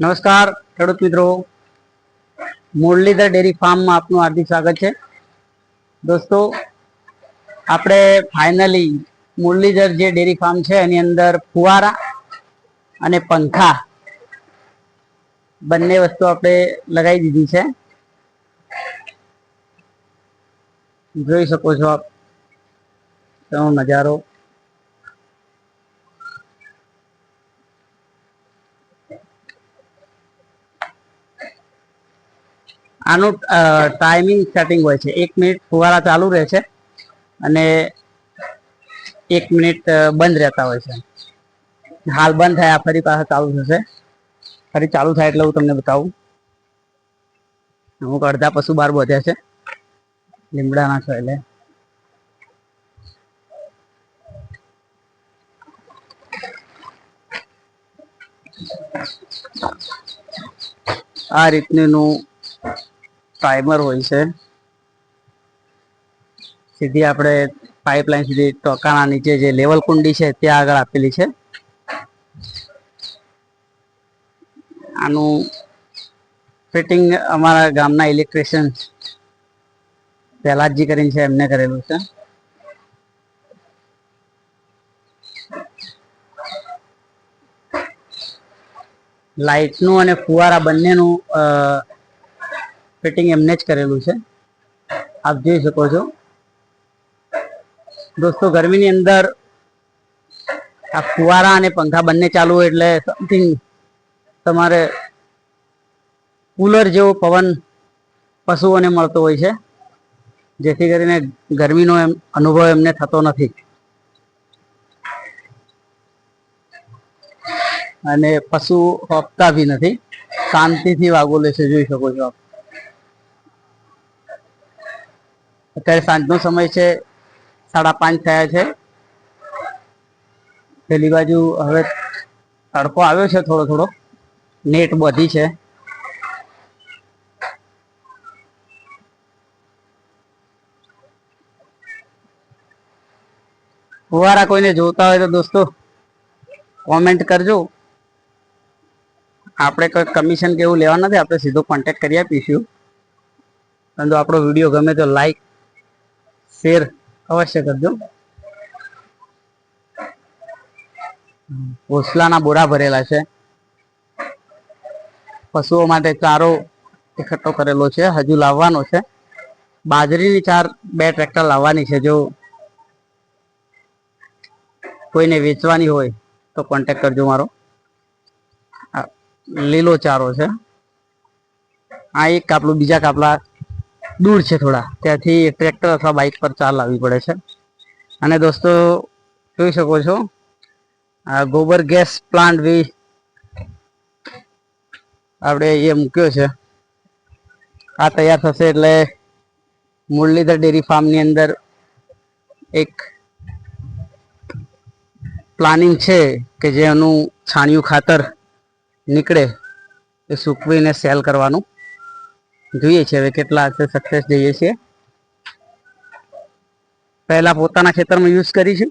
નમસ્કાર, ખેડૂત મિત્રો. મુરલીધર ડેરી ફાર્મમાં આપનું હાર્દિક સ્વાગત છે. દોસ્તો, આપણે ફાઇનલી મુરલીધર જે ડેરી ફાર્મ છે, એની અંદર ફુવારા અને પંખા બંને વસ્તુ આપણે લગાવી દીધી છે. જોઈ શકો છો આપ. નજારો. આનું ટાઈમિંગ સેટિંગ હોય છે. એક મિનિટ ફુવારા ચાલુ રહે છે અને એક મિનિટ બંધ રહેતા હોય છે. હાલ બંધ થયા ફરી પાછા ચાલુ થશે. ફરી ચાલુ થાય એટલે હું તમને બતાવું. અમુક અડધા પશુ બહાર બધ્યા છે. લીમડાના છો એટલે. આ રીતનું ટાઈમર હોય છે. સીધી આપણે પાઇપલાઇન સુધી ટોકાના નીચે જે લેવલ કુંડી છે ત્યાં આગળ આપેલી છે. આનું ફિટિંગ અમારા ગામના ઇલેક્ટ્રિશિયન પહેલાજી કરીને છે, એમને કરેલું છે. લાઇટનું અને ફુવારા બંનેનું ફિટિંગ એમને જ કરેલું છે. આપ જોઈ શકો છો. દોસ્તો, ગરમીની અંદર આ ફુવારા અને પંખા બંને ચાલુ હોય એટલે સમથિંગ તમારે કુલર જેવો પવન પશુઓને મળતો હોય છે. જેથી કરીને ગરમીનો એમ અનુભવ એમને થતો નથી. અને પશુ હોપતા બી નથી. શાંતિથી વાગોલે છે, જોઈ શકો છો આપ. અત્યારે સાંજનો સમય છે, સાડા પાંચ થયા છે. પેલી બાજુ હવે તડકો આવ્યો છે થોડો થોડો, નેટ બધી છે. ફુવારા કોઈને જોતા હોય તો દોસ્તો કોમેન્ટ કરજો. આપણે કોઈ કમિશન કે એવું લેવા નથી, આપણે સીધો કોન્ટેક્ટ કરી આપીશું. પરંતુ આપણો વીડિયો ગમે તો લાઈક શેર અવશ્ય કરજો. ઘોસલાના બોરા ભરેલા છે. પશુઓ માટે ચારો એકઠો કરેલો છે, હજુ લાવવાનો છે. બાજરીની ચાર બે ટ્રેક્ટર લાવવાની છે, જો કોઈને વેચવાની હોય તો કોન્ટેક્ટ કરજો મારો. લીલો ચારો છે. આ એક કાપલું, બીજા કાપલા દૂર છે થોડા. ત્યાંથી ટ્રેક્ટર અથવા બાઇક પર ચાલ લાવવી પડે છે. અને દોસ્તો, જોઈ શકો છો, આ ગોબર ગેસ પ્લાન્ટ બી આપણે એ મૂક્યો છે. આ તૈયાર થશે એટલે મુરલીધર ડેરી ફાર્મની અંદર એક પ્લાનિંગ છે કે જેનું છાણિયું ખાતર નીકળે, એ સૂકવીને સેલ કરવાનું. જોઈએ છે હવે કેટલા હશે સક્સેસ જઈએ છીએ. પહેલા પોતાના ખેતરમાં યુઝ કરીશું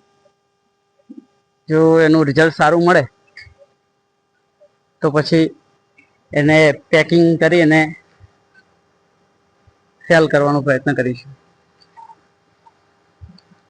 જો એનું રિઝલ્ટ સારું મળે, તો પછી એને પેકિંગ કરી અને સેલ કરવાનો પ્રયત્ન કરીશું.